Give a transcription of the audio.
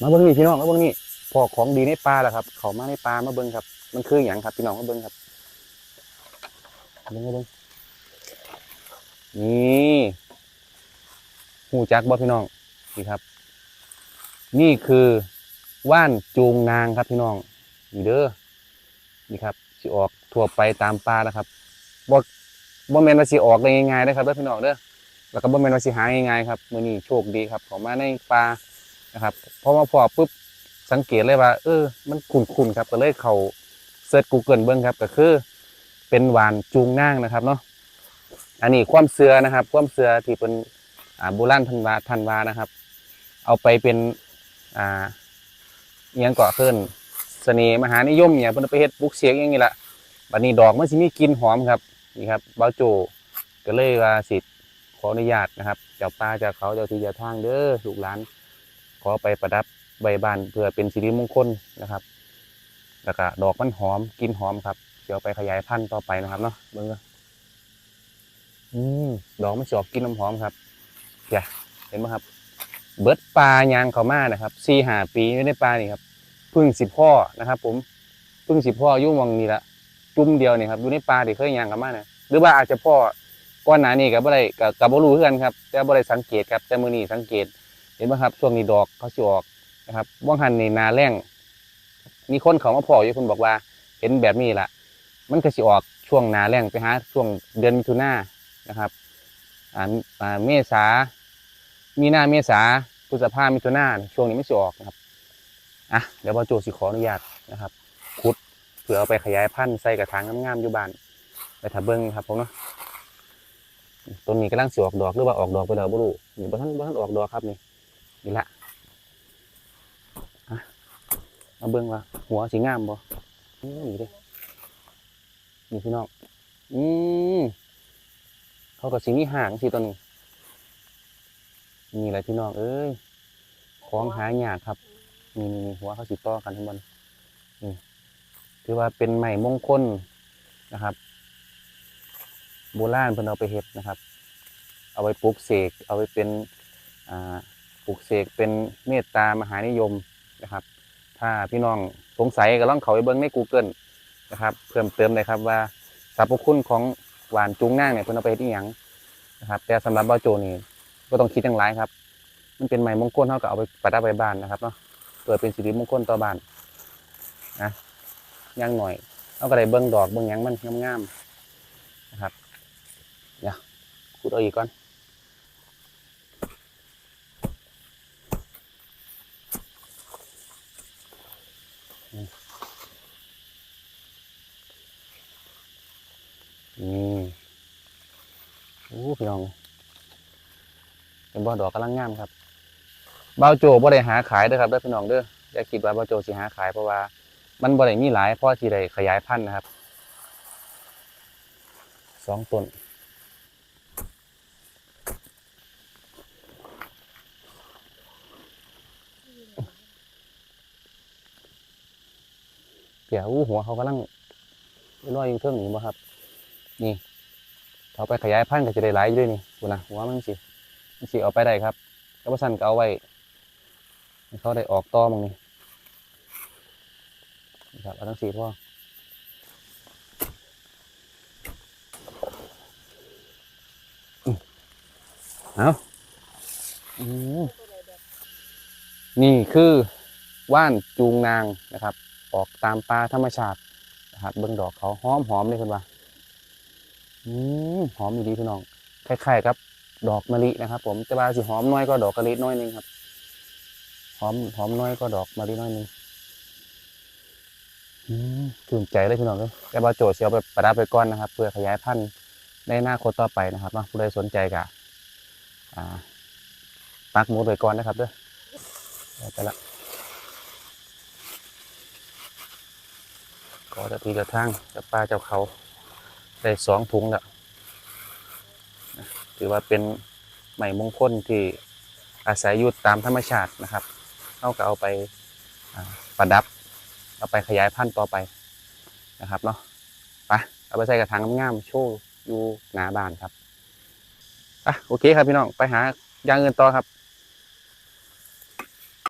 มาเบิ้งนี่พี่น้องมาเบิ้งนี่พอของดีในปลาแล้วครับ เขามาในปลามาเบิ้งครับ มันคืออย่างครับ พี่น้องมาเบิ้งครับเบิ้งมาเบิ้งนี่หูจักบ่พี่น้องนี่ครับ นี่คือว่านจูงนางครับพี่น้องนี่เด้อนี่ครับสิออกทั่วไปตามป่านะครับบ่บ่แมนว่าสิออกได้ง่ายๆนะครับเด้อพี่น้องเด้อแล้วก็บ่แมนว่าสิหาง่ายๆครับมื้อนี้โชคดีครับเขอมาในป่า นะครับพอมาพอปุ๊บสังเกตเลยว่า เออ มันคุ้นๆครับก็เลยเขาเสิร์ช Google เบิ่งครับ ก็คือ เป็นหวานจูงนางนะครับเนาะอันนี้ความเสือนะครับ ความเสือที่เป็นอ่าโบราณทันวาทันวานะครับ เอาไปเป็นอ่าเอียงเกาะขึ้นเสน่ห์มหานิยมเนี่ยเพิ่นเอาไปเฮ็ดบุกเสียงอย่างนี้ละบัดนี้ดอกมันสิมีกลิ่นหอมครับนี่ครับเบาโจก็เลยว่าสิขออนุญาตนะครับ เจ้าป่าเจ้าเขาเจ้าที่เจ้าทางเด้อลูกหลาน อไปประดับใบบานเพื่อเป็นสิริมงคลนะครับ แล้วก็ดอกมันหอมกินหอมครับ เดี๋ยวไปขยายพันธุ์ต่อไปนะครับเนาะเบิ่งเด้อืมดอกมันสิออกกลิ่นน้ำหอมครับอย่าเห็นไหมครับ เบิดปลายางเขามานะครับสี่หาปีไม่ได้ปลานี่ครับพึ่งสิบพ่อนะครับ ผมพึ่งสิบพ่อยุ่งวังนี่ละจุ่มเดียวนี่ครับอยู่ในปลาที่เคยยางเขามานะหรือว่าอาจจะพ่อก้อนหนานี่กับอะไรกับกับ่รู้เพื่อนครับแต่บ่ได้สังเกตครับแต่มือนี้สังเกต เห็นไหมครับช่วงนี้ดอกเขาสิออกนะครับว่างหันในนาแรงมีคนเขามาพ่ออยู่คนบอกว่า เห็นแบบนี้ละมันก็สิออกช่วงนาแรงไปหาช่วงเดือนมิถุนายนนะครับอ่าเมษา มีนาเมษาพฤษภามิถุนาเนี่ยช่วงนี้ไม่สิออกนะครับอะเดี๋ยวบอโจสิขออนุญาตนะครับขุดเพื่อเอาไปขยายพันธุ์ใส่กระถางงามๆอยู่บ้านไปถ้าเบิ้งครับผมเนาะต้นนี้กำลังสิออกดอกหรือว่าออกดอกไปแล้วบ่รู้นี่บ่ทันบ่ทันออกดอกครับนี่ นี่ละอะมาเบิ้งว่า หัวสีงามบ่อืมนี่เด้นี่พี่น้องอืมเขาก็สิมีหางสิตัวนี้นี่แหละพี่น้องเอ้ยของหายากครับนี่นี่หัวเขาสิต่อกันทั้งหมดนี่ถือว่าเป็นใหม่มงคลนะครับ โบราณเพิ่นเอาไปเฮ็ดนะครับ เอาไปปลูกเสกเอาไปเป็นอ่า ปลูกเสกเป็นเมตตามหานิยมนะครับ ถ้าพี่น้องสงสัยก็ลองเขาไปเบิ่งใน Google นะครับ เพิ่มเติมเลยครับว่าสรรพคุณของหวานจุ้งนางเนี่ยเพิ่นเอาไปเฮ็ดอีหยังนะครับ แต่สำหรับเบาโจนี่ก็ต้องคิดอย่างไรครับ มันเป็นไม้มงคลเท่ากับเอาไปประดับใบบ้านนะครับเนาะเพื่อเป็นสิริมงคลต่อบ้านนะย่างหน่อยเอาก็ได้เบิ้งดอกเบิ้งหยังมันงามๆนะครับเดี๋ยวขุดเอาอีกก่อน นี่โอ้พี่น้องเป็นบ่อดอกกำลังงามครับเบาโจบ่ได้หาขายเด้อครับเด้อพี่น้องเด้ออย่าคิดว่าเบาโจสิหาขายเพราะว่า มันบ่ได้มีหลายเพราะที่ได้ขยายพันธุ์นะครับสองต้นเดี๋ยวอู้หัวเขากำลังลอยอยู่เทิงนี่บ่ครับ นี่เขาไปขยายพันธุ์ก็จะได้หลายอยู่ด้วยนี่ดูนะหัวมันสิมันสิเอาไปได้ครับแล้วสันก็เอาไว้เขาได้ออกต่อมองนี้นะครับเอาทั้งสี่พ่อเอาอนี่คือว่านจูงนางนะครับ ออกตามป่าธรรมชาตินะครับเบิ่งดอกเขาหอมหอมเลยคุณว่า อืมหอมอยู่ดีพี่น้องคล้ายๆครับ ดอกมะลินะครับ ผมแต่ว่าสิหอมน้อยก็ดอกกะลิน้อยหนึงครับ หอมหอมน้อยก็ดอกมะลิน้อยหนึงอืมตื่นใจเลยพี่น้องเลยแต่ว่าโจทย์เสียวไปประดับไปก่อนนะครับ เพื่อขยายพันธุ์ในอนาคตต่อไปนะครับเนะผู้ใดสนใจกะอ่าปักหมุดไปก่อนนะครับเด้อไปละก็จะทีจะทางจะปลาเจ้าเขา ได้สองถุงแล้วถือว่าเป็นใหม่มงคลที่อาศัยอยู่ตามธรรมชาตินะครับเอาก็เอาไปประดับ เอาไปขยายพันธุ์ต่อไปนะครับเนาะไปเอาไปใส่กระถางงามๆโชว์อยู่หน้าบ้านครับอะโอเคครับพี่น้องไปหาอย่างอื่นต่อครับ